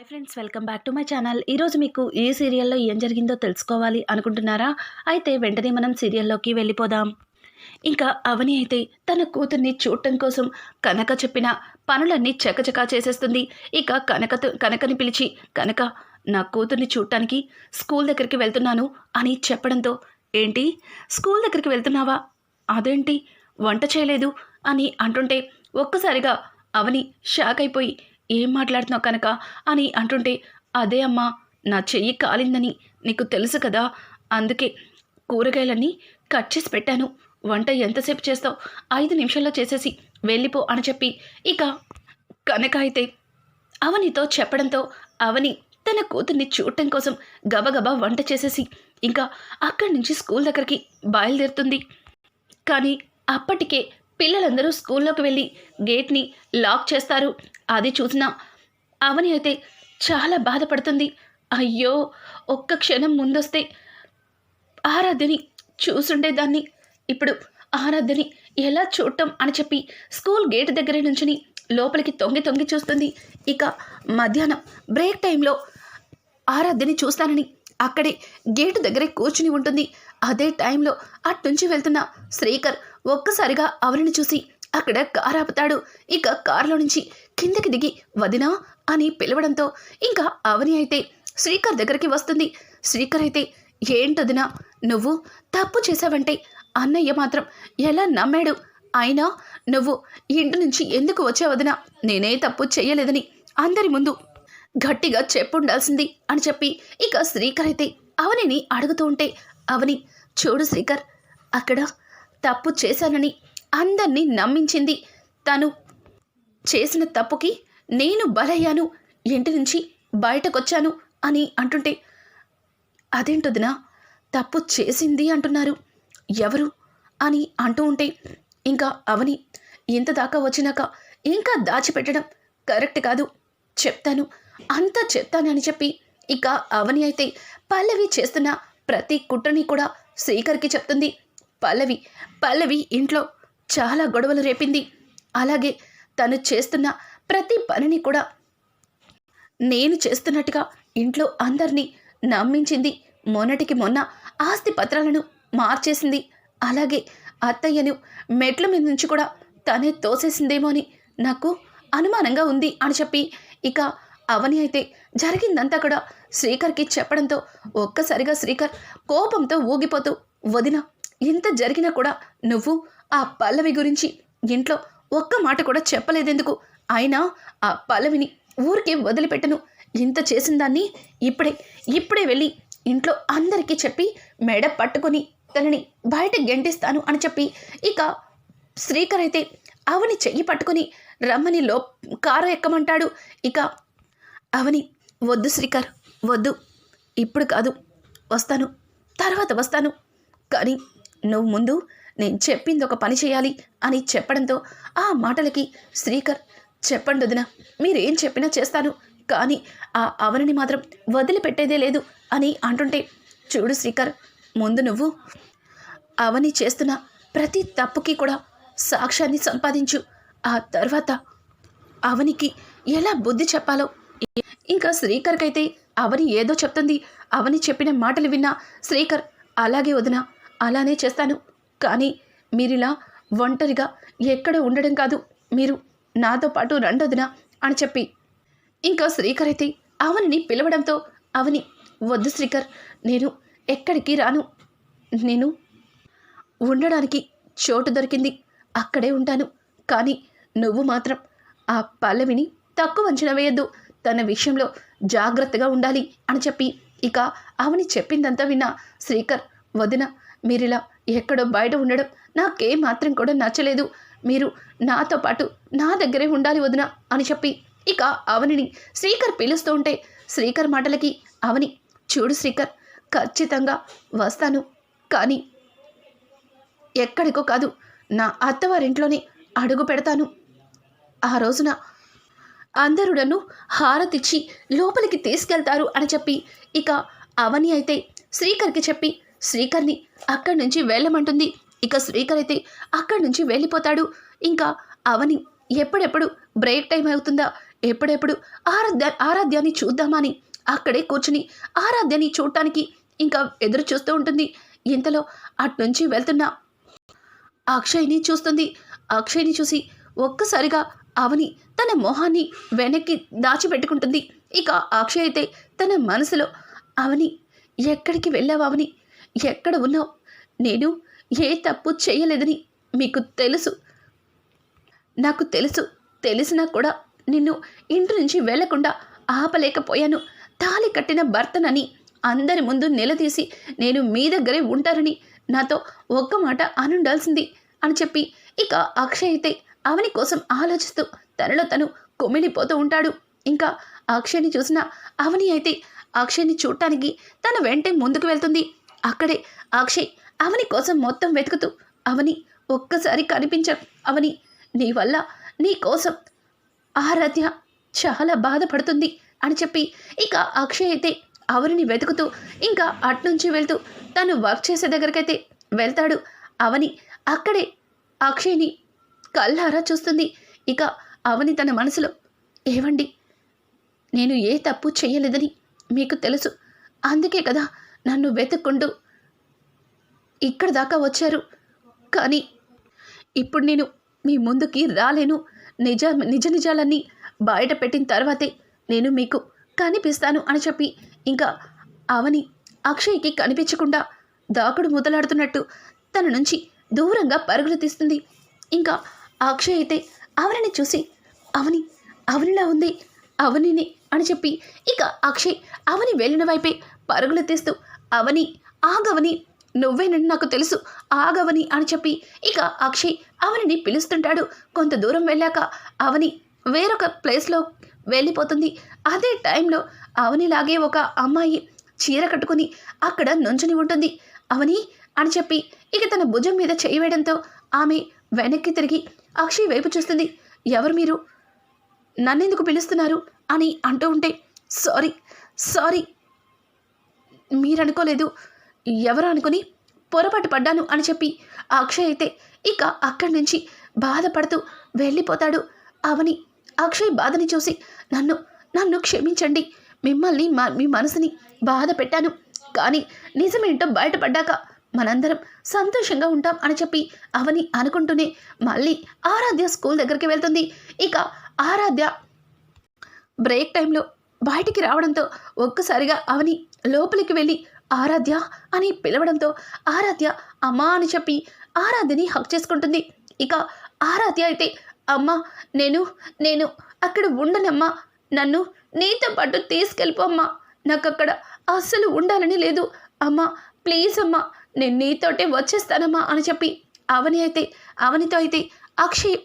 Hi friends welcome back to my channel. ఈరోజు మీకు ఏ సీరియల్లో ఏం జరిగిందో తెలుసుకోవాలి అనుకుంటున్నారా? అయితే వెంటనే మనం సీరియల్లోకి వెళ్ళిపోదాం. ఇంకా అవని అయితే తన కూతుర్ని చూడటం కోసం కనక చెప్పిన పనులన్నీ చకచకా చేసేస్తుంది. ఇక కనకతో కనకని పిలిచి కనక నా కూతుర్ని చూడటానికి స్కూల్ దగ్గరికి వెళ్తున్నాను అని చెప్పడంతో ఏంటి? స్కూల్ దగ్గరికి వెళ్తున్నావా? అదేంటి? వంట చేయలేదు? అని అంటుంటే ఒక్కసారిగా అవని షాక్ అయిపోయి ఏం మాట్లాడుతున్నావు కనుక? అని అంటుంటే అదే అమ్మా నా చెయ్యి కాలిందని నీకు తెలుసు కదా అందుకే కూరగాయలన్నీ కట్ చేసి పెట్టాను. వంట ఎంతసేపు చేస్తావు? ఐదు నిమిషాల్లో చేసేసి వెళ్ళిపో అని చెప్పి ఇక కనక అయితే అవనితో చెప్పడంతో అవని తన కూతుర్ని చూడటం కోసం గబగబా వంట చేసేసి ఇంకా అక్కడి నుంచి స్కూల్ దగ్గరికి బయలుదేరుతుంది. కానీ అప్పటికే పిల్లలందరూ స్కూల్లోకి వెళ్ళి గేట్ని లాక్ చేస్తారు. అది చూసిన అవని అయితే చాలా బాధపడుతుంది. అయ్యో ఒక్క క్షణం ముందొస్తే ఆరాధ్యని చూసుండేదాన్ని ఇప్పుడు ఆరాధ్యని ఎలా చూడటం అని చెప్పి స్కూల్ గేట్ దగ్గర నుంచుని లోపలికి తొంగి తొంగి చూస్తుంది. ఇక మధ్యాహ్నం బ్రేక్ టైంలో ఆరాధ్యని చూస్తానని అక్కడే గేటు దగ్గరే కూర్చుని ఉంటుంది. అదే టైంలో అట్నుంచి వెళ్తున్న శ్రీకర్ ఒక్కసారిగా అవనిని చూసి అక్కడ కారు ఆపుతాడు. ఇక కారులో నుంచి కిందకి దిగి వదినా అని పిలవడంతో ఇంకా అవని అయితే శ్రీకర్ దగ్గరికి వస్తుంది. శ్రీకర్ అయితే ఏంటొదినా నువ్వు తప్పు చేశావంటే అన్నయ్య మాత్రం ఎలా నమ్మాడు? అయినా నువ్వు ఇంటి నుంచి ఎందుకు వచ్చావదినా నేనే తప్పు చేయలేదని అందరి ముందు గట్టిగా చెప్పుండాల్సింది అని చెప్పి ఇక శ్రీకర్ అయితే అవనిని అడుగుతూ ఉంటే అవని చూడు శ్రీకర్ అక్కడ తప్పు చేశానని అందరినీ నమ్మించింది. తను చేసిన తప్పుకి నేను బలయ్యాను. ఇంటి నుంచి బయటకొచ్చాను అని అంటుంటే అదేంటొదినా తప్పు చేసింది అంటున్నారు. ఎవరు? అని అంటూ ఉంటే ఇంకా అవని ఇంత దాకా వచ్చినాక ఇంకా దాచిపెట్టడం కరెక్ట్ కాదు. చెప్తాను. అంతా చెప్తానని చెప్పి ఇక అవని అయితే పల్లవి చేస్తున్న ప్రతి కుట్రని కూడా శ్రీకర్కి చెప్తుంది. పల్లవి పల్లవి ఇంట్లో చాలా గొడవలు రేపింది. అలాగే తను చేస్తున్న ప్రతి పనిని కూడా నేను చేస్తున్నట్టుగా ఇంట్లో అందరినీ నమ్మించింది. మొన్నటికి మొన్న ఆస్తి పత్రాలను మార్చేసింది. అలాగే అత్తయ్యను మెట్ల మీద నుంచి కూడా తనే తోసేసిందేమో అని నాకు అనుమానంగా ఉంది అని చెప్పి ఇక అవని అయితే జరిగిందంతా కూడా శ్రీకర్కి చెప్పడంతో ఒక్కసారిగా శ్రీకర్ కోపంతో ఊగిపోతూ వదిన ఇంత జరిగినా కూడా నువ్వు ఆ పల్లవి గురించి ఇంట్లో ఒక్క మాట కూడా చెప్పలేదెందుకు? అయినా ఆ పల్లవిని ఊరికే వదిలిపెట్టను. ఇంత చేసిన దాన్ని ఇప్పుడే ఇప్పుడే వెళ్ళి ఇంట్లో అందరికీ చెప్పి మెడ పట్టుకొని తనని బయట గెంటిస్తాను అని చెప్పి ఇక శ్రీకర్ అయితే అవని చెయ్యి పట్టుకొని రమ్మని లో కారు ఎక్కమంటాడు. ఇక అవని వద్దు శ్రీకర్ వద్దు. ఇప్పుడు కాదు వస్తాను. తర్వాత వస్తాను. కానీ నువ్వు ముందు నేను చెప్పింది ఒక పని చేయాలి అని చెప్పడంతో ఆ మాటలకి శ్రీకర్ చెప్పండి వదిన మీరేం చెప్పినా చేస్తాను కానీ ఆ అవనిని మాత్రం వదిలిపెట్టేదే లేదు అని అంటుంటే చూడు శ్రీకర్ ముందు నువ్వు అవని చేస్తున్న ప్రతి తప్పుకి కూడా సాక్ష్యాన్ని సంపాదించు. ఆ తర్వాత అవనికి ఎలా బుద్ధి చెప్పాలో ఇంకా శ్రీకర్కైతే అవని ఏదో చెప్తుంది. అవని చెప్పిన మాటలు విన్నా శ్రీకర్ అలాగే వదినా అలానే చేస్తాను. కానీ మీరిలా ఒంటరిగా ఎక్కడ ఉండడం కాదు. మీరు నాతో పాటు రండొదినా అని చెప్పి. ఇంకా శ్రీకర్ అయితే అవనిని పిలవడంతో అవని వద్దు శ్రీకర్ నేను ఎక్కడికి రాను. నేను ఉండడానికి చోటు దొరికింది. అక్కడే ఉంటాను. కానీ నువ్వు మాత్రం ఆ పల్లవిని తక్కువ అంచనా వేయద్దు. తన విషయంలో జాగ్రత్తగా ఉండాలి అని చెప్పి. ఇక అవని చెప్పిందంతా విన్నా శ్రీకర్ వదిన మీరిలా ఎక్కడో బయట ఉండడం నాకే మాత్రం కూడా నచ్చలేదు. మీరు నాతో పాటు నా దగ్గరే ఉండాలి వదిన అని చెప్పి ఇక అవనిని శ్రీకర్ పిలుస్తూ ఉంటే శ్రీకర్ మాటలకి అవని చూడు శ్రీకర్ ఖచ్చితంగా వస్తాను. కానీ ఎక్కడికో కాదు నా అత్తవారింట్లోనే అడుగు పెడతాను. ఆ రోజున అందరూ నన్ను హారతిచ్చి లోపలికి తీసుకెళ్తారు అని చెప్పి ఇక అవని అయితే శ్రీకర్కి చెప్పి శ్రీకర్ని అక్కడి నుంచి వెళ్ళమంటుంది. ఇక శ్రీకర్ అయితే అక్కడి నుంచి వెళ్ళిపోతాడు. ఇంకా అవని ఎప్పుడెప్పుడు బ్రేక్ టైం అవుతుందా? ఎప్పుడెప్పుడు? ఆరాధ్య ఆరాధ్యాన్ని చూద్దామని. అక్కడే కూర్చుని ఆరాధ్యాన్ని చూడటానికి ఇంకా ఎదురు చూస్తూ ఉంటుంది. ఇంతలో అట్నుంచి వెళ్తున్న అక్షయ్ని చూస్తుంది. అక్షయ్ని చూసి ఒక్కసారిగా అవని తన మొహాన్ని వెనక్కి దాచిపెట్టుకుంటుంది. ఇక అక్షయ్ అయితే తన మనసులో అవని ఎక్కడికి వెళ్ళావు అవని? ఎక్కడ ఉన్నావు? నేను ఏ తప్పు చేయలేదని మీకు తెలుసు. నాకు తెలుసు. తెలిసినా కూడా నిన్ను ఇంటి నుంచి వెళ్ళకుండా ఆపలేకపోయాను. తాళి కట్టిన భర్తనని అందరి ముందు నిలదీసి నేను మీ దగ్గరే ఉంటారని నాతో ఒక్క మాట అనుండాల్సింది అని చెప్పి ఇక అక్షయ్ అయితే అవని కోసం ఆలోచిస్తూ తనలో తను కుమిలిపోతూ ఉంటాడు. ఇంకా అక్షయ్ని చూసిన అవని అయితే అక్షయ్ని చూడటానికి తన వెంటే ముందుకు వెళ్తుంది. అక్కడే అక్షయ్ అవని కోసం మొత్తం వెతుకుతూ అవని ఒక్కసారి కనిపించ అవని నీ వల్ల నీ కోసం ఆరాధ్య చాలా బాధపడుతుంది అని చెప్పి ఇక అక్షయ్ అయితే అవనిని వెతుకుతూ ఇంకా అట్నుంచి వెళ్తూ తను వర్క్ చేసే దగ్గరకైతే వెళ్తాడు. అవని అక్కడే అక్షయ్ని కళ్ళారా చూస్తుంది. ఇక అవని తన మనసులో ఏవండి? నేను ఏ తప్పు చేయలేదని మీకు తెలుసు. అందుకే కదా నన్ను వెతుక్కుంటూ ఇక్కడ దాకా వచ్చారు. కానీ ఇప్పుడు నేను మీ ముందుకి రాలేను. నిజ నిజ నిజాలన్నీ బయట పెట్టిన తర్వాతే నేను మీకు కనిపిస్తాను అని చెప్పి ఇంకా అవని అక్షయ్కి కనిపించకుండా దాకుడు మొదలాడుతున్నట్టు తన నుంచి దూరంగా పరుగులు తీస్తుంది. ఇంకా అక్షయ్ అయితే అవనిని చూసి అవని అవనిలా ఉంది అవనిని అని చెప్పి ఇక అక్షయ్ అవని వెళ్ళిన వైపే పరుగులు తీస్తూ అవని ఆగవని నువ్వేనని నాకు తెలుసు. ఆగవని అని చెప్పి ఇక అక్షయ్ అవనిని పిలుస్తుంటాడు. కొంత దూరం వెళ్ళాక అవని వేరొక ప్లేస్లో వెళ్ళిపోతుంది. అదే టైంలో అవనిలాగే ఒక అమ్మాయి చీర కట్టుకుని అక్కడ నుంచుని ఉంటుంది. అవని అని చెప్పి ఇక తన భుజం మీద చేయవేయడంతో ఆమె వెనక్కి తిరిగి అక్షయ్ వైపు చూస్తుంది. ఎవరు మీరు? నన్నెందుకు పిలుస్తున్నారు? అని అంటూ ఉంటే సారీ సారీ మీరనుకోలేదు. ఎవరు అనుకుని పొరపాటు పడ్డాను అని చెప్పి అక్షయ్ అయితే ఇక అక్కడి నుంచి బాధపడుతూ వెళ్ళిపోతాడు. అవని అక్షయ్ బాధని చూసి నన్ను నన్ను క్షమించండి. మిమ్మల్ని మా మీ మనసుని బాధ పెట్టాను. కానీ నిజమేంటో బయటపడ్డాక మనందరం సంతోషంగా ఉంటాం అని చెప్పి అవని అనుకుంటూనే మళ్ళీ ఆరాధ్య స్కూల్ దగ్గరికి వెళ్తుంది. ఇక ఆరాధ్య బ్రేక్ టైంలో బయటికి రావడంతో ఒక్కసారిగా అవని లోపలికి వెళ్ళి ఆరాధ్య అని పిలవడంతో ఆరాధ్య అమ్మా అని చెప్పి ఆరాధ్యని హక్ చేసుకుంటుంది. ఇక ఆరాధ్య అయితే అమ్మా నేను నేను అక్కడ ఉండనమ్మా. నన్ను నీతో పాటు తీసుకెళ్ళిపోమ్మా నాకు అక్కడ అస్సలు ఉండాలని లేదు. అమ్మా ప్లీజ్ అమ్మా నేను నీతోటే వచ్చేస్తానమ్మా అని చెప్పి అవని అయితే అవనితో అయితే అక్షయ్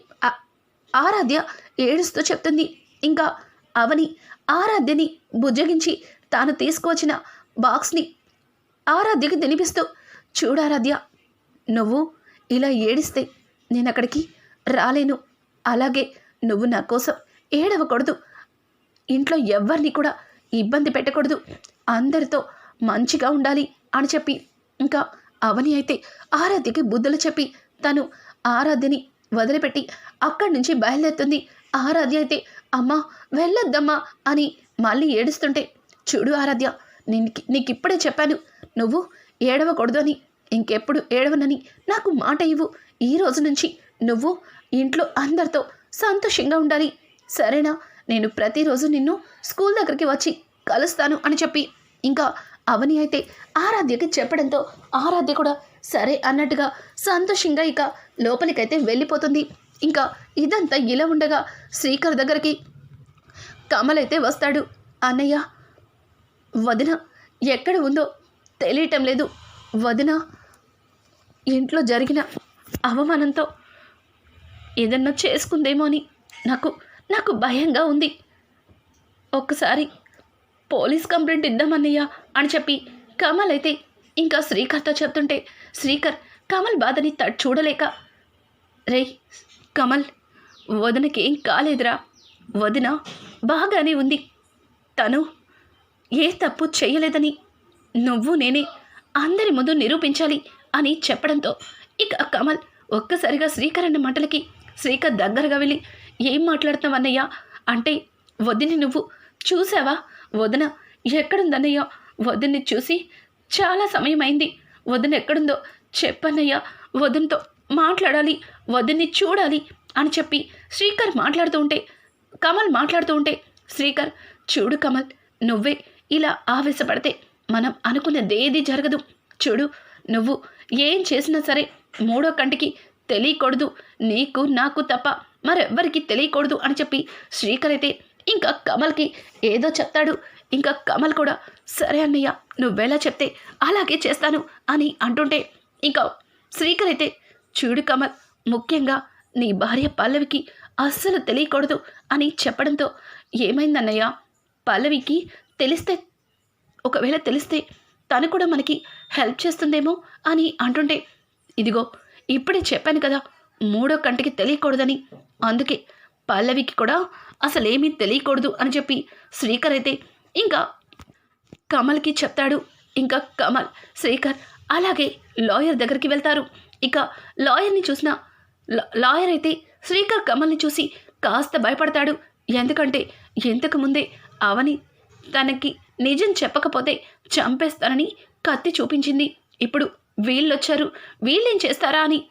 ఆరాధ్య ఏడుస్తూ చెప్తుంది. ఇంకా అవని ఆరాధ్యని బుజ్జగించి తాను తీసుకువచ్చిన బాక్స్ని ఆరాధ్యకి తినిపిస్తూ చూడారాధ్య నువ్వు ఇలా ఏడిస్తే నేను అక్కడికి రాలేను. అలాగే నువ్వు నా కోసం ఏడవకూడదు. ఇంట్లో ఎవ్వరిని కూడా ఇబ్బంది పెట్టకూడదు. అందరితో మంచిగా ఉండాలి అని చెప్పి ఇంకా అవని అయితే ఆరాధ్యకి బుద్ధులు చెప్పి తను ఆరాధ్యని వదిలిపెట్టి అక్కడి నుంచి బయలుదేరుతుంది. ఆరాధ్య అయితే అమ్మా వెళ్ళొద్దమ్మా అని మళ్ళీ ఏడుస్తుంటే చూడు ఆరాధ్య నీకు నీకు ఇప్పుడే చెప్పాను నువ్వు ఏడవకూడదు అని ఇంకెప్పుడు ఏడవనని నాకు మాట ఇవ్వు. ఈ రోజు నుంచి నువ్వు ఇంట్లో అందరితో సంతోషంగా ఉండాలి. సరేనా? నేను ప్రతిరోజు నిన్ను స్కూల్ దగ్గరికి వచ్చి కలుస్తాను అని చెప్పి. ఇంకా అవని అయితే ఆరాధ్యకి చెప్పడంతో ఆరాధ్య కూడా సరే అన్నట్టుగా సంతోషంగా ఇక లోపలికైతే వెళ్ళిపోతుంది. ఇంకా ఇదంతా ఇలా ఉండగా శ్రీకర్ దగ్గరికి కమలైతే వస్తాడు. అన్నయ్య వదిన ఎక్కడ ఉందో తెలియటం లేదు. వదిన ఇంట్లో జరిగిన అవమానంతో ఏదన్నా చేసుకుందేమో అని నాకు నాకు భయంగా ఉంది. ఒక్కసారి పోలీస్ కంప్లైంట్ ఇద్దామన్నయ్య అని చెప్పి కమల్ అయితే ఇంకా శ్రీకర్తో చెప్తుంటే శ్రీకర్ కమల్ బాధని తట్ చూడలేక రే కమల్ వదినకేం కాలేదురా. వదిన బాగానే ఉంది. తను ఏ తప్పు చేయలేదని నువ్వు నేనే అందరి ముందు నిరూపించాలి అని చెప్పడంతో ఇక కమల్ ఒక్కసారిగా శ్రీకర్ అన్న మాటలకి శ్రీకర్ దగ్గరగా వెళ్ళి ఏం మాట్లాడుతున్నావు అంటే వదిని నువ్వు చూసావా? వదిన ఎక్కడుందన్నయ్య? వదిన్ని చూసి చాలా సమయం అయింది వదిన ఎక్కడుందో చెప్పన్నయ్య. వదినతో మాట్లాడాలి వదిన్ని చూడాలి అని చెప్పి శ్రీకర్ మాట్లాడుతూ ఉంటే కమల్ మాట్లాడుతూ ఉంటే శ్రీకర్ చూడు కమల్ నువ్వే ఇలా ఆవేశపడితే మనం అనుకున్నదేది జరగదు. చూడు నువ్వు ఏం చేసినా సరే మూడో కంటికి తెలియకూడదు. నీకు నాకు తప్ప మరెవ్వరికి తెలియకూడదు అని చెప్పి శ్రీకర్ అయితే ఇంకా కమల్కి ఏదో చెప్తాడు. ఇంకా కమల్ కూడా సరే అన్నయ్య నువ్వెలా చెప్తే అలాగే చేస్తాను అని అంటుంటే ఇంకా శ్రీకర్ అయితే చూడు కమల్ ముఖ్యంగా నీ భార్య పల్లవికి అస్సలు తెలియకూడదు అని చెప్పడంతో ఏమైందన్నయ్య? పల్లవికి తెలిస్తే ఒకవేళ తెలిస్తే తను కూడా మనకి హెల్ప్ చేస్తుందేమో అని అంటుంటే ఇదిగో ఇప్పుడే చెప్పాను కదా మూడో కంటికి తెలియకూడదని. అందుకే పల్లవికి కూడా అసలేమీ తెలియకూడదు అని చెప్పి శ్రీకర్ అయితే ఇంకా కమల్కి చెప్తాడు. ఇంకా కమల్ శ్రీకర్ అలాగే లాయర్ దగ్గరికి వెళ్తారు. ఇక లాయర్ని చూసిన లాయర్ అయితే శ్రీకర్ కమల్ని చూసి కాస్త భయపడతాడు. ఎందుకంటే ఇంతకు ముందే అవని తనకి నిజం చెప్పకపోతే చంపేస్తానని కత్తి చూపించింది. ఇప్పుడు వీళ్ళొచ్చారు. వీళ్ళేం చేస్తారా అని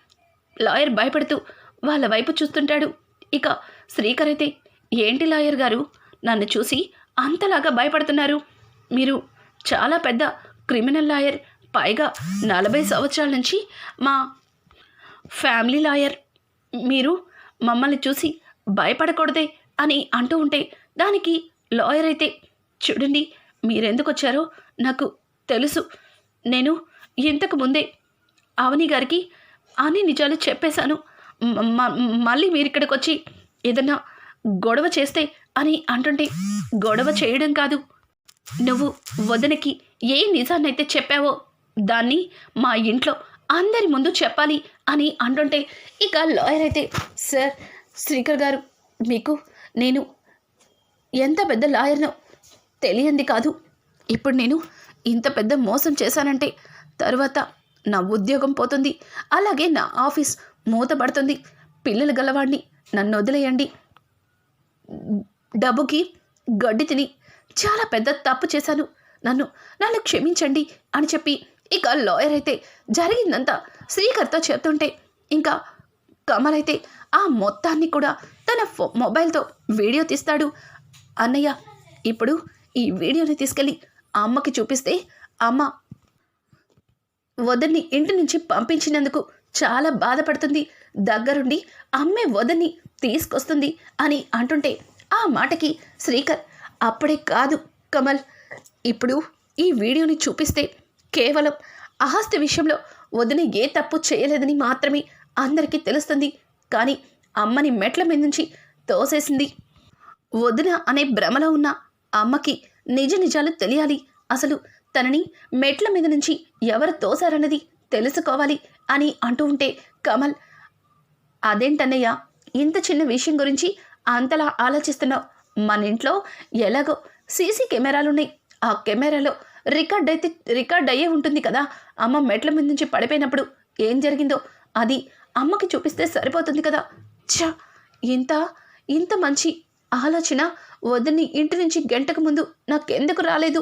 లాయర్ భయపడుతూ వాళ్ళ వైపు చూస్తుంటాడు. ఇక శ్రీకర్ అయితే ఏంటి లాయర్ గారు? నన్ను చూసి అంతలాగా భయపడుతున్నారు. మీరు చాలా పెద్ద క్రిమినల్ లాయర్. పైగా నలభై సంవత్సరాల నుంచి మా ఫ్యామిలీ లాయర్ మీరు మమ్మల్ని చూసి భయపడకూడదే అని అంటూ ఉంటే దానికి లాయర్ అయితే చూడండి మీరెందుకు వచ్చారో నాకు తెలుసు. నేను ఇంతకు ముందే అవని గారికి అని నిజాలు చెప్పేశాను. మళ్ళీ మీరు ఇక్కడికి వచ్చి ఏదన్నా గొడవ చేస్తే అని అంటుంటే గొడవ చేయడం కాదు. నువ్వు వదనకి ఏ నిజాన్నైతే చెప్పావో దాన్ని మా ఇంట్లో అందరి ముందు చెప్పాలి అని అంటుంటే ఇక లాయర్ అయితే సార్ శ్రీకర్ గారు మీకు నేను ఎంత పెద్ద లాయర్నో తెలియంది కాదు. ఇప్పుడు నేను ఇంత పెద్ద మోసం చేశానంటే తర్వాత నా ఉద్యోగం పోతుంది అలాగే నా ఆఫీస్ మూతపడుతుంది. పిల్లలు గలవాడిని నన్ను వదిలేయండి. డబ్బుకి గడ్డి తిని చాలా పెద్ద తప్పు చేశాను. నన్ను నన్ను క్షమించండి అని చెప్పి ఇక లాయర్ అయితే జరిగిందంతా శ్రీకర్తో చెప్తుంటే ఇంకా కమల్ అయితే ఆ మొత్తాన్ని కూడా తన ఫో మొబైల్తో వీడియో తీస్తాడు. అన్నయ్య ఇప్పుడు ఈ వీడియోని తీసుకెళ్ళి అమ్మకి చూపిస్తే అమ్మ వదన్ని ఇంటి నుంచి పంపించినందుకు చాలా బాధపడుతుంది. దగ్గరుండి అమ్మే వదని తీసుకొస్తుంది అని అంటుంటే ఆ మాటకి శ్రీకర్ అప్పుడే కాదు కమల్ ఇప్పుడు ఈ వీడియోని చూపిస్తే కేవలం ఆస్తి విషయంలో వదిన ఏ తప్పు చేయలేదని మాత్రమే అందరికీ తెలుస్తుంది. కానీ అమ్మని మెట్ల మీద నుంచి తోసేసింది. వదిన అనే భ్రమలో ఉన్న అమ్మకి నిజ నిజాలు తెలియాలి. అసలు తనని మెట్ల మీద నుంచి ఎవరు తోసారన్నది తెలుసుకోవాలి అని అంటూ ఉంటే కమల్ అదేంటన్నయ్య ఇంత చిన్న విషయం గురించి అంతలా ఆలోచిస్తున్నావు? మన ఇంట్లో ఎలాగో సీసీ కెమెరాలున్నాయి. ఆ కెమెరాలో రికార్డ్ అయితే రికార్డ్ అయ్యే ఉంటుంది కదా. అమ్మ మెట్ల మీద నుంచి పడిపోయినప్పుడు ఏం జరిగిందో అది అమ్మకి చూపిస్తే సరిపోతుంది కదా. ఛా! ఇంత ఇంత మంచి ఆలోచన వద్దని ఇంటి నుంచి గంటకు ముందు నాకెందుకు రాలేదు?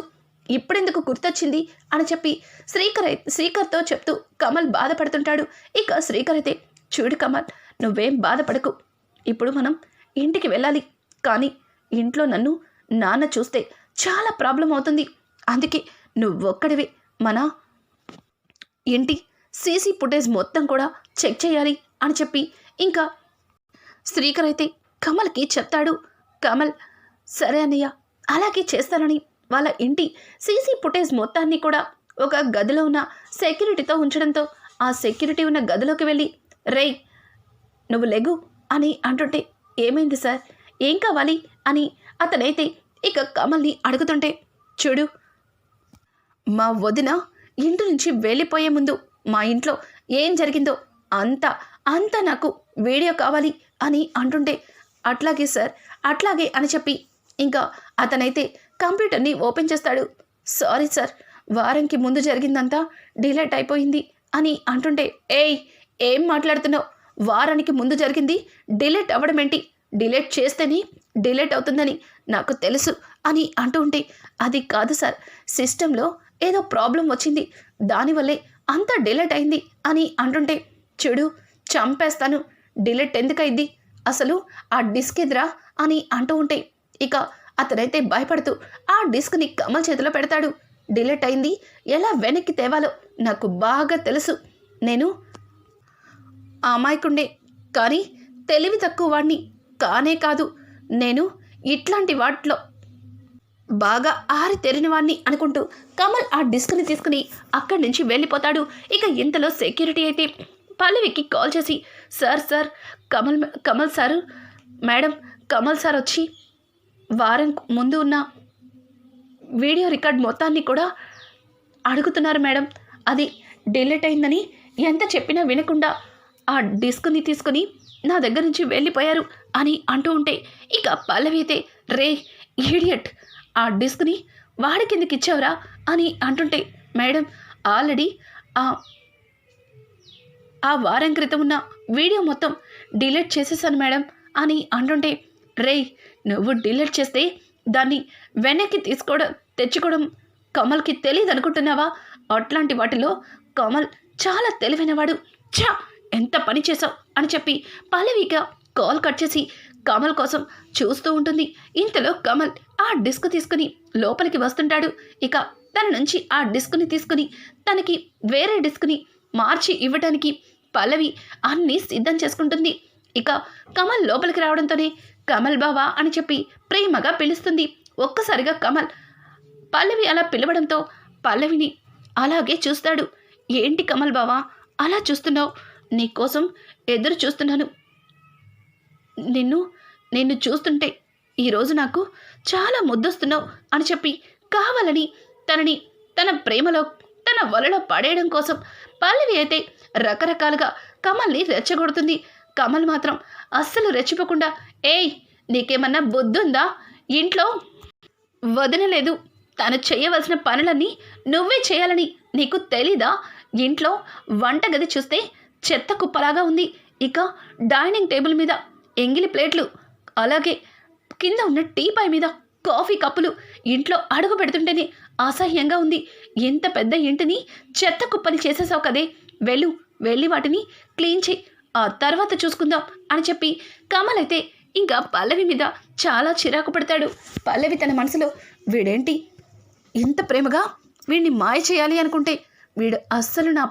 ఇప్పుడెందుకు గుర్తొచ్చింది? అని చెప్పి శ్రీకర్ శ్రీకర్తో చెప్తూ కమల్ బాధపడుతుంటాడు. ఇక శ్రీకర్ అయితే చూడు కమల్ నువ్వేం బాధపడకు. ఇప్పుడు మనం ఇంటికి వెళ్ళాలి. కానీ ఇంట్లో నన్ను నాన్న చూస్తే చాలా ప్రాబ్లం అవుతుంది. అందుకే నువ్వొక్కడివే. మన ఇంటి సీసీ ఫుటేజ్ మొత్తం కూడా చెక్ చేయాలి అని చెప్పి ఇంకా శ్రీకర్ అయితే కమల్కి చెప్తాడు. కమల్ సరే అన్నయ్య అలాగే చేస్తానని వాళ్ళ ఇంటి సీసీ ఫుటేజ్ మొత్తాన్ని కూడా ఒక గదిలో ఉన్న సెక్యూరిటీతో ఉంచడంతో ఆ సెక్యూరిటీ ఉన్న గదిలోకి వెళ్ళి రే నువ్వు లెగు అని అంటుంటే ఏమైంది సార్? ఏం కావాలి? అని అతనైతే ఇక కమల్ని అడుగుతుంటే చూడు మా వదిన ఇంటి నుంచి వెళ్ళిపోయే ముందు మా ఇంట్లో ఏం జరిగిందో అంతా అంతా నాకు వీడియో కావాలి అని అంటుంటే అట్లాగే సార్ అట్లాగే అని చెప్పి ఇంకా అతనైతే కంప్యూటర్ని ఓపెన్ చేస్తాడు. సారీ సార్ వారంకి ముందు జరిగిందంతా డిలేట్ అయిపోయింది అని అంటుంటే ఏయ్ ఏం మాట్లాడుతున్నావు? వారానికి ముందు జరిగింది డిలేట్ అవ్వడం ఏంటి? డిలేట్ చేస్తేనే డిలేట్ అవుతుందని నాకు తెలుసు అని అంటూ ఉంటే అది కాదు సార్ సిస్టంలో ఏదో ప్రాబ్లం వచ్చింది. దానివల్లే అంత డిలేట్ అయింది అని అంటుంటే చెడు చంపేస్తాను. డిలేట్ ఎందుకైంది అసలు ఆ డిస్క్ ఎదురా? అని అంటూ ఉంటే ఇక అతనైతే భయపడుతూ ఆ డిస్క్ని కమల్ చేతిలో పెడతాడు. డిలేట్ అయింది? ఎలా వెనక్కి తేవాలో నాకు బాగా తెలుసు. నేను అమాయకుండే కానీ తెలివి తక్కువ వాడిని కానే కాదు. నేను ఇట్లాంటి వాటిలో బాగా ఆరి తెరిన అనుకుంటూ కమల్ ఆ డిస్క్ని తీసుకుని అక్కడి నుంచి వెళ్ళిపోతాడు. ఇక ఇంతలో సెక్యూరిటీ అయితే పల్లవికి కాల్ చేసి sir sir Kamal Kamal sir madam Kamal sir వచ్చి వారం ముందు ఉన్న వీడియో రికార్డ్ మొత్తాన్ని కూడా అడుగుతున్నారు మేడం. అది డిలీట్ అయిందని ఎంత చెప్పినా వినకుండా ఆ డిస్క్ని తీసుకుని నా దగ్గర నుంచి వెళ్ళిపోయారు అని అంటూ ఉంటే ఇక పల్లవి అయితే రే ఈడియట్ ఆ డిస్క్ని వాడి కిందకి ఇచ్చావురా అని అంటుంటే మేడం ఆల్రెడీ ఆ ఆ వారం క్రితం ఉన్న వీడియో మొత్తం డిలీట్ చేసేసాను మేడం అని అంటుంటే రే నువ్వు డిలీట్ చేస్తే దాన్ని వెనక్కి తీసుకోవడం తెచ్చుకోవడం కమల్కి తెలియదు అనుకుంటున్నావా అట్లాంటి వాటిలో కమల్ చాలా తెలివైనవాడు. ఛా ఎంత పని చేసావు అని చెప్పి పల్లవిగా కాల్ కట్ చేసి కమల్ కోసం చూస్తూ ఉంటుంది. ఇంతలో కమల్ ఆ డిస్క్ తీసుకుని లోపలికి వస్తుంటాడు. ఇక తన నుంచి ఆ డిస్క్ని తీసుకుని తనకి వేరే డిస్క్ని మార్చి ఇవ్వడానికి పల్లవి అన్నీ సిద్ధం చేసుకుంటుంది. ఇక కమల్ లోపలికి రావడంతోనే కమల్ బావా అని చెప్పి ప్రేమగా పిలుస్తుంది. ఒక్కసారిగా కమల్ పల్లవి అలా పిలవడంతో పల్లవిని అలాగే చూస్తాడు. ఏంటి కమల్ బావా అలా చూస్తున్నావు? నీకోసం ఎదురు చూస్తున్నాను. నిన్ను నిన్ను చూస్తుంటే ఈరోజు నాకు చాలా ముద్దొస్తున్నావు అని చెప్పి కావాలని తనని తన ప్రేమలో తన వలలో పడేయడం కోసం పల్లవి అయితే రకరకాలుగా కమల్ని రెచ్చగొడుతుంది. కమల్ మాత్రం అస్సలు రెచ్చిపోకుండా ఏయ్ నీకేమన్నా బుద్ధుందా? ఇంట్లో వదనలేదు. తను చేయవలసిన పనులన్నీ నువ్వే చేయాలని నీకు తెలీదా? ఇంట్లో వంటగది చూస్తే చెత్త కుప్పలాగా ఉంది. ఇక డైనింగ్ టేబుల్ మీద ఎంగిలి ప్లేట్లు. అలాగే కింద ఉన్న టీపాయ్ మీద కాఫీ కప్పులు ఇంట్లో అడుగు పెడుతుంటేనే అసహ్యంగా ఉంది. ఎంత పెద్ద ఇంటిని చెత్త కుప్పని చేసేసావు కదే. వెళ్ళు వెళ్ళి వాటిని క్లీన్ చేయి. ఆ తర్వాత చూసుకుందాం అని చెప్పి కమల్ అయితే ఇంకా పల్లవి మీద చాలా చిరాకు పడతాడు. పల్లవి తన మనసులో వీడేంటి? ఇంత ప్రేమగా వీడిని మాయ చేయాలి అనుకుంటే వీడు అస్సలు నా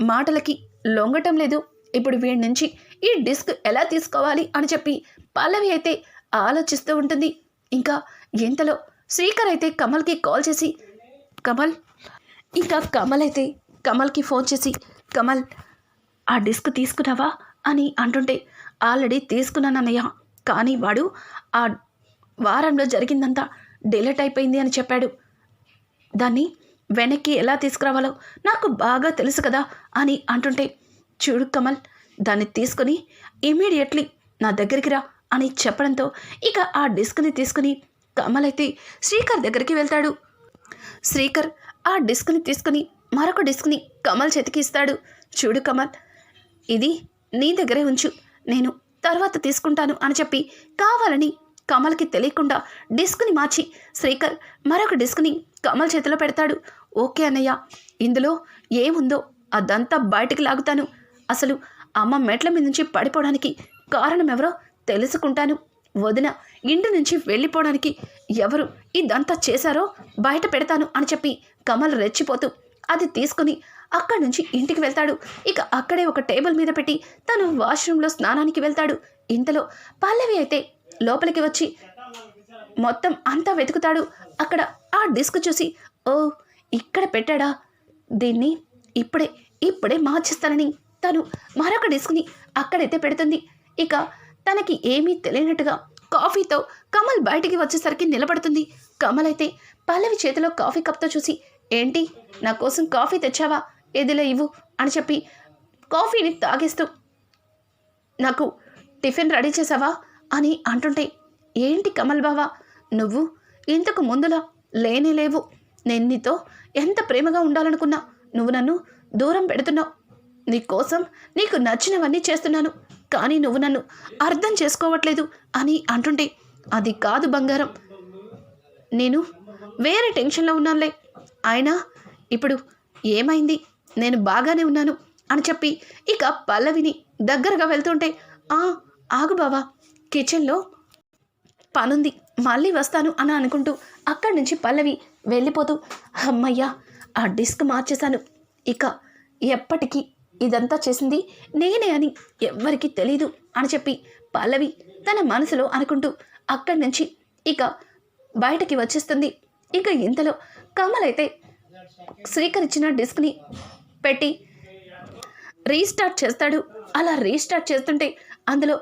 మాటలకి లొంగటం లేదు. ఇప్పుడు వీడి నుంచి ఈ డిస్క్ ఎలా తీసుకోవాలి అని చెప్పి పల్లవి అయితే ఆలోచిస్తూ ఉంటుంది. ఇంకా ఇంతలో శ్రీకర్ అయితే కమల్కి కాల్ చేసి కమల్ ఇంకా కమల్ అయితే కమల్కి ఫోన్ చేసి కమల్ ఆ డిస్క్ తీసుకున్నావా? అని అంటుంటే ఆల్రెడీ తీసుకున్నానన్నయ్య కానీ వాడు ఆ వారంలో జరిగిందంతా డిలీట్ అయిపోయింది అని చెప్పాడు. దాన్ని వెనక్కి ఎలా తీసుకురావాలో నాకు బాగా తెలుసు కదా అని అంటుంటే చూడు కమల్ దాన్ని తీసుకొని ఇమీడియట్లీ నా దగ్గరికి రా అని చెప్పడంతో ఇక ఆ డిస్క్ని తీసుకుని కమల్ అయితే శ్రీకర్ దగ్గరికి వెళ్తాడు. శ్రీకర్ ఆ డిస్క్ని తీసుకుని మరొక డిస్క్ని కమల్ చేతికి ఇస్తాడు. చూడు కమల్ ఇది నీ దగ్గరే ఉంచు నేను తర్వాత తీసుకుంటాను అని చెప్పి కావాలని కమల్కి తెలియకుండా డిస్క్ని మార్చి శ్రీకర్ మరొక డిస్క్ని కమల్ చేతిలో పెడతాడు. ఓకే అన్నయ్య ఇందులో ఏముందో అదంతా బయటికి లాగుతాను. అసలు అమ్మ మెట్ల మీద నుంచి పడిపోవడానికి కారణం ఎవరో తెలుసుకుంటాను. వదిన ఇంటి నుంచి వెళ్ళిపోవడానికి ఎవరు ఇదంతా చేశారో బయట పెడతాను అని చెప్పి కమల్ రెచ్చిపోతూ అది తీసుకుని అక్కడి నుంచి ఇంటికి వెళ్తాడు. ఇక అక్కడే ఒక టేబుల్ మీద పెట్టి తను వాష్రూమ్లో స్నానానికి వెళ్తాడు. ఇంతలో పల్లవి అయితే లోపలికి వచ్చి మొత్తం అంతా వెతుకుతాడు. అక్కడ ఆ డిస్క్ చూసి ఓ ఇక్కడ పెట్టాడా? దీన్ని ఇప్పుడే ఇప్పుడే మార్చిస్తానని తను మరొక డిస్క్ని అక్కడైతే పెడుతుంది. ఇక తనకి ఏమీ తెలియనట్టుగా కాఫీతో కమల్ బయటికి వచ్చేసరికి నిలబడుతుంది. కమల్ అయితే పల్లవి చేతిలో కాఫీ కప్తో చూసి ఏంటి? నా కోసం కాఫీ తెచ్చావా? ఏదిలో ఇవ్వు అని చెప్పి కాఫీని తాగేస్తూ నాకు టిఫిన్ రెడీ చేసావా? అని అంటుంటే ఏంటి కమల్ బావా? నువ్వు ఇంతకు ముందులా లేనే లేవు. నేను నీతో ఎంత ప్రేమగా ఉండాలనుకున్నా నువ్వు నన్ను దూరం పెడుతున్నావు. నీకోసం నీకు నచ్చినవన్నీ చేస్తున్నాను కానీ నువ్వు నన్ను అర్థం చేసుకోవట్లేదు అని అంటుంటే అది కాదు బంగారం. నేను వేరే టెన్షన్లో ఉన్నానులే. అయినా ఇప్పుడు ఏమైంది? నేను బాగానే ఉన్నాను అని చెప్పి ఇక పల్లవిని దగ్గరగా వెళ్తుంటే ఆ ఆగు బావా కిచెన్లో పనుంది మళ్ళీ వస్తాను అని అనుకుంటూ అక్కడి నుంచి పల్లవి వెళ్ళిపోతూ అమ్మయ్యా ఆ డిస్క్ మార్చేశాను. ఇక ఎప్పటికీ ఇదంతా చేసింది నేనే అని ఎవ్వరికీ తెలీదు అని చెప్పి పల్లవి తన మనసులో అనుకుంటూ అక్కడి నుంచి ఇక బయటకి వచ్చేస్తుంది. ఇక ఇంతలో కమల్ అయితే స్వీకరించిన డిస్క్ని పెట్టి రీస్టార్ట్ చేస్తాడు. అలా రీస్టార్ట్ చేస్తుంటే అందులో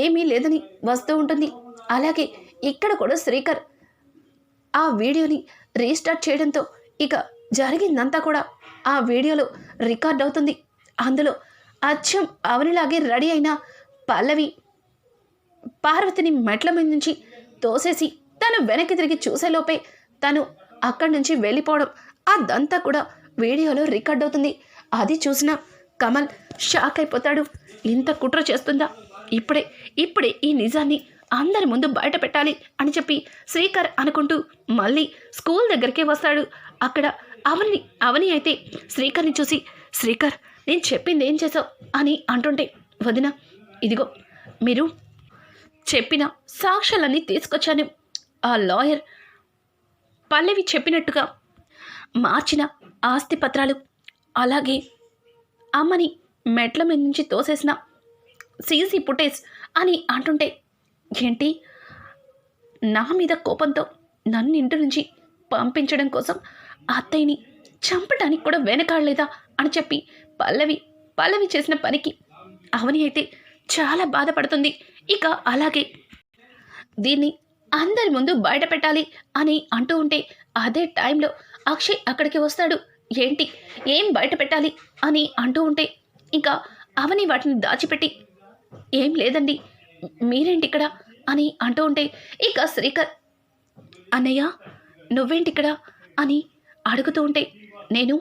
ఏమీ లేదని వస్తూ ఉంటుంది. అలాగే ఇక్కడ కూడా శ్రీకర్ ఆ వీడియోని రీస్టార్ట్ చేయడంతో ఇక జరిగిందంతా కూడా ఆ వీడియోలో రికార్డ్ అవుతుంది. అందులో అచ్చం అవనిలాగే రెడీ అయిన పల్లవి పార్వతిని మెట్ల మీద నుంచి తోసేసి తను వెనక్కి తిరిగి చూసేలోపే తను అక్కడి నుంచి వెళ్ళిపోవడం అదంతా కూడా వీడియోలో రికార్డ్ అవుతుంది. అది చూసిన కమల్ షాక్ అయిపోతాడు. ఇంత కుట్ర చేస్తుందా? ఇప్పుడే ఇప్పుడే ఈ నిజాన్ని అందరి ముందు బయట పెట్టాలి అని చెప్పి శ్రీకర్ అనుకుంటూ మళ్ళీ స్కూల్ దగ్గరికే వస్తాడు. అక్కడ అవని అవని అయితే శ్రీకర్ని చూసి శ్రీకర్ నేను చెప్పింది ఏం చేసావు అని అంటుంటే వదిన ఇదిగో మీరు చెప్పిన సాక్ష్యాలన్నీ తీసుకొచ్చాను. ఆ లాయర్ పల్లవి చెప్పినట్టుగా మార్చిన ఆస్తి పత్రాలు అలాగే అమ్మని మెట్ల మీద నుంచి తోసేసిన సీసీ ఫుటేజ్ అని అంటుంటే ఏంటి? నా మీద కోపంతో నన్ను ఇంటి నుంచి పంపించడం కోసం అత్తయ్యని చంపడానికి కూడా వెనకాడలేదా అని చెప్పి పల్లవి పల్లవి చేసిన పనికి అవని అయితే చాలా బాధపడుతుంది. ఇక అలాగే దీన్ని అందరి ముందు బయట పెట్టాలి అని అంటూ ఉంటే అదే టైంలో అక్షయ్ అక్కడికి వస్తాడు. ఏంటి? ఏం బయట పెట్టాలి అని అంటూ ఉంటే ఇంకా అవని వాటిని దాచిపెట్టి ఏం లేదండి మీరేంటి ఇక్కడ? అని అంటూ ఉంటే ఇక శ్రీకర్ అన్నయ్య నువ్వేంటి ఇక్కడ? అని అడుగుతూ ఉంటే నేను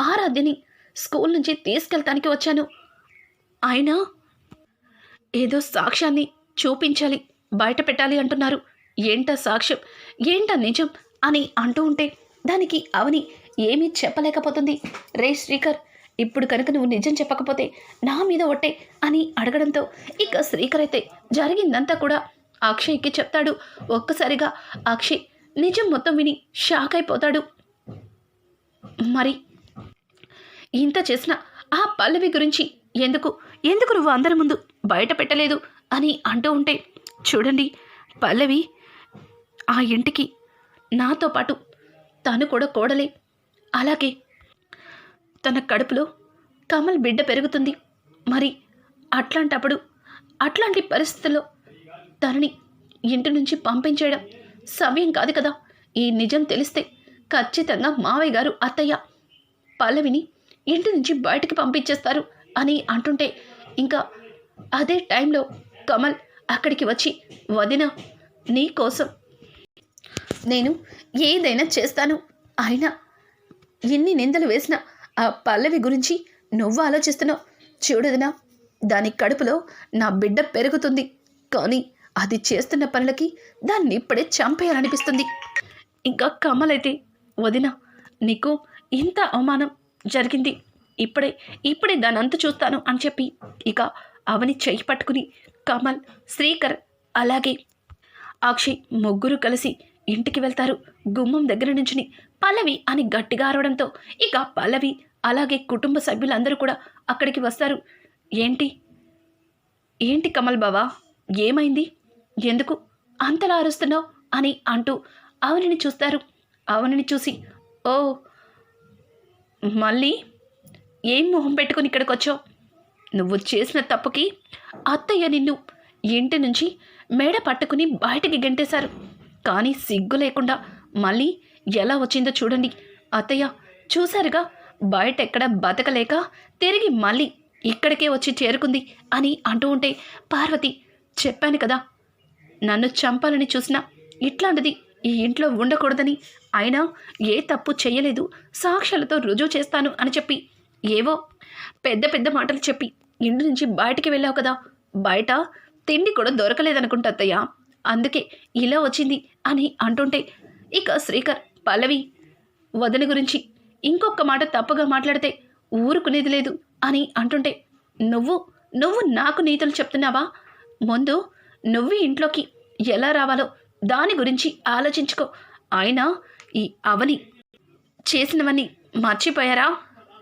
ఆరాధ్యని స్కూల్ నుంచి తీసుకెళ్తానికి వచ్చాను. ఆయన ఏదో సాక్ష్యాన్ని చూపించాలి బయట పెట్టాలి అంటున్నారు. ఏంట సాక్ష్యం? ఏంట నిజం? అని అంటూ ఉంటే దానికి అవని ఏమీ చెప్పలేకపోతుంది. రే శ్రీకర్ ఇప్పుడు కనుక నువ్వు నిజం చెప్పకపోతే నా మీద ఒట్టే అని అడగడంతో ఇక శ్రీకర్ అయితే జరిగిందంతా కూడా అక్షయ్కి చెప్తాడు. ఒక్కసారిగా అక్షయ్ నిజం మొత్తం విని షాక్ అయిపోతాడు. మరి ఇంత చేసిన ఆ పల్లవి గురించి ఎందుకు? ఎందుకు నువ్వు అందరి ముందు బయట పెట్టలేదు? అని అంటూ ఉంటే చూడండి పల్లవి ఆ ఇంటికి నాతో పాటు తను కూడా కోడలే. అలాగే తన కడుపులో కమల్ బిడ్డ పెరుగుతుంది. మరి అట్లాంటప్పుడు అట్లాంటి పరిస్థితుల్లో తనని ఇంటి నుంచి పంపించేయడం సవ్యం కాదు కదా? ఈ నిజం తెలిస్తే ఖచ్చితంగా మావయ్య గారు అత్తయ్య పల్లవిని ఇంటి నుంచి బయటికి పంపించేస్తారు అని అంటుంటే ఇంకా అదే టైంలో కమల్ అక్కడికి వచ్చి వదిన నీ కోసం నేను ఏదైనా చేస్తాను. అయినా ఎన్ని నిందలు వేసినా ఆ పల్లవి గురించి నువ్వు ఆలోచిస్తున్నావు. చూడదునా దాని కడుపులో నా బిడ్డ పెరుగుతుంది. కానీ అది చేస్తున్న పనులకి దాన్ని ఇప్పుడే చంపేయాలనిపిస్తుంది. ఇంకా కమల్ అయితే వదిన నీకు ఇంత అవమానం జరిగింది. ఇప్పుడే ఇప్పుడే దాని అంత చూస్తాను అని చెప్పి ఇక అవని చేయి పట్టుకుని కమల్ శ్రీకర్ అలాగే అక్షయ్ ముగ్గురు కలిసి ఇంటికి వెళ్తారు. గుమ్మం దగ్గర నుంచుని పల్లవి అని గట్టిగా అరవడంతో ఇక పల్లవి అలాగే కుటుంబ సభ్యులందరూ కూడా అక్కడికి వస్తారు. ఏంటి? ఏంటి కమల్ బావా? ఏమైంది? ఎందుకు అంతలా అరుస్తున్నావు? అని అంటూ అవనిని చూస్తారు. అవనిని చూసి ఓ మళ్ళీ ఏం మొహం పెట్టుకుని ఇక్కడికి వచ్చావు నువ్వు చేసిన తప్పుకి అత్తయ్య నిన్ను ఇంటి నుంచి మేడ పట్టుకుని బయటికి గెంటేశారు. కానీ సిగ్గు లేకుండా మళ్ళీ ఎలా వచ్చిందో చూడండి. అత్తయ్య చూశారుగా బయట ఎక్కడ బతకలేక తిరిగి మళ్ళీ ఇక్కడికే వచ్చి చేరుకుంది అని అంటూ ఉంటే పార్వతి చెప్పాను కదా నన్ను చంపాలని చూసినా ఇట్లాంటిది ఈ ఇంట్లో ఉండకూడదని. అయినా ఏ తప్పు చేయలేదు. సాక్ష్యాలతో రుజువు చేస్తాను అని చెప్పి. ఏవో పెద్ద పెద్ద మాటలు చెప్పి ఇంటి నుంచి బయటికి వెళ్ళావు కదా. బయట తిండి కూడా దొరకలేదనుకుంటా అత్తయ్య. అందుకే ఇలా వచ్చింది అని అంటుంటే ఇక శ్రీకర్ పల్లవి వదిన గురించి ఇంకొక మాట తప్పుగా మాట్లాడితే ఊరుకునేది లేదు అని అంటుంటే నువ్వు నువ్వు నాకు నీతులు చెప్తున్నావా? ముందు నువ్వు ఇంట్లోకి ఎలా రావాలో దాని గురించి ఆలోచించుకో. అయినా ఈ అవని చేసినవన్నీ మర్చిపోయారా?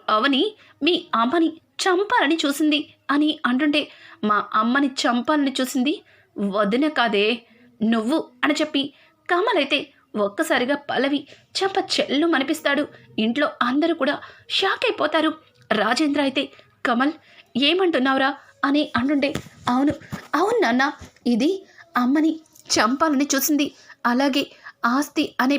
అవని మీ అమ్మని చంపాలని చూసింది అని అంటుంటే మా అమ్మని చంపాలని చూసింది? వదిన కాదే. నువ్వు అని చెప్పి కమలైతే ఒక్కసారిగా పల్లవి చెంప చెల్లు మనిపిస్తాడు. ఇంట్లో అందరూ కూడా షాక్ అయిపోతారు. రాజేంద్ర అయితే కమల్ ఏమంటున్నావురా? అని అంటుంటే అవును అవును నాన్న. ఇది అమ్మని చంపాలని చూసింది. అలాగే ఆస్తి అనే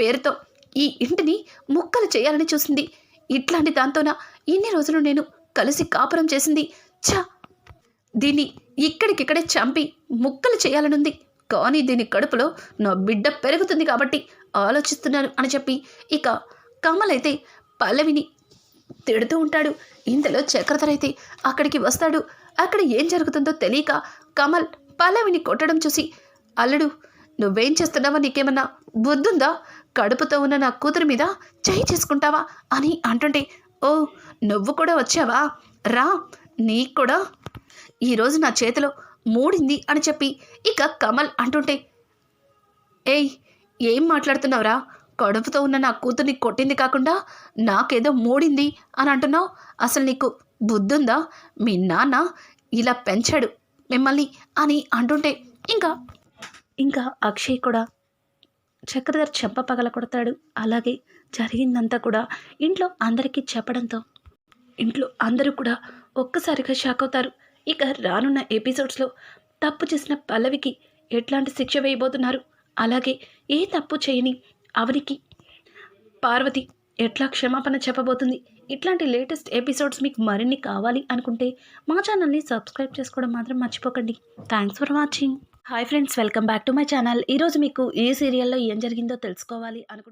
పేరుతో ఈ ఇంటిని ముక్కలు చేయాలని చూసింది. ఇట్లాంటి దాంతోన ఇన్ని రోజులు నేను కలిసి కాపురం చేసింది? ఛ! దీన్ని ఇక్కడికిక్కడే చంపి ముక్కలు చేయాలనుంది. కానీ దీని కడుపులో నా బిడ్డ పెరుగుతుంది కాబట్టి ఆలోచిస్తున్నాను అని చెప్పి ఇక కమల్ అయితే పల్లవిని తిడుతూ ఉంటాడు. ఇంతలో చక్రధర్ అయితే అక్కడికి వస్తాడు. అక్కడ ఏం జరుగుతుందో తెలియక కమల్ పల్లవిని కొట్టడం చూసి అల్లుడు నువ్వేం చేస్తున్నావా నీకేమన్నా బుద్ధుందా? కడుపుతో ఉన్న నా కూతురు మీద చేయి చేసుకుంటావా? అని అంటుంటే ఓ నువ్వు కూడా వచ్చావా? రా నీకు కూడా. ఈరోజు నా చేతిలో మూడింది అని చెప్పి ఇక కమల్ అంటుంటే ఏయ్ ఏం మాట్లాడుతున్నావురా? కడుపుతో ఉన్న నా కూతుర్ని కొట్టింది కాకుండా నాకేదో మూడింది అని అంటున్నావు? అసలు నీకు బుద్ధుందా? మీ నాన్న ఇలా పెంచాడు మిమ్మల్ని అని అంటుంటే ఇంకా ఇంకా అక్షయ్ కూడా చక్రధర్ చెంప పగల కొడతాడు. అలాగే జరిగిందంతా కూడా ఇంట్లో అందరికీ చెప్పడంతో ఇంట్లో అందరూ కూడా ఒక్కసారిగా షాక్ అవుతారు. ఇక రానున్న ఎపిసోడ్స్లో తప్పు చేసిన పల్లవికి ఎట్లాంటి శిక్ష వేయబోతున్నారు? అలాగే ఏ తప్పు చేయని అవనికి పార్వతి ఎట్లా క్షమాపణ చెప్పబోతుంది? ఇట్లాంటి లేటెస్ట్ ఎపిసోడ్స్ మీకు మరిన్ని కావాలి అనుకుంటే మా ఛానల్ని సబ్స్క్రైబ్ చేసుకోవడం మాత్రం మర్చిపోకండి. Thanks for watching. Hi friends welcome back to my channel. ఈరోజు మీకు ఏ సీరియల్లో ఏం జరిగిందో తెలుసుకోవాలి అనుకుంటున్నాను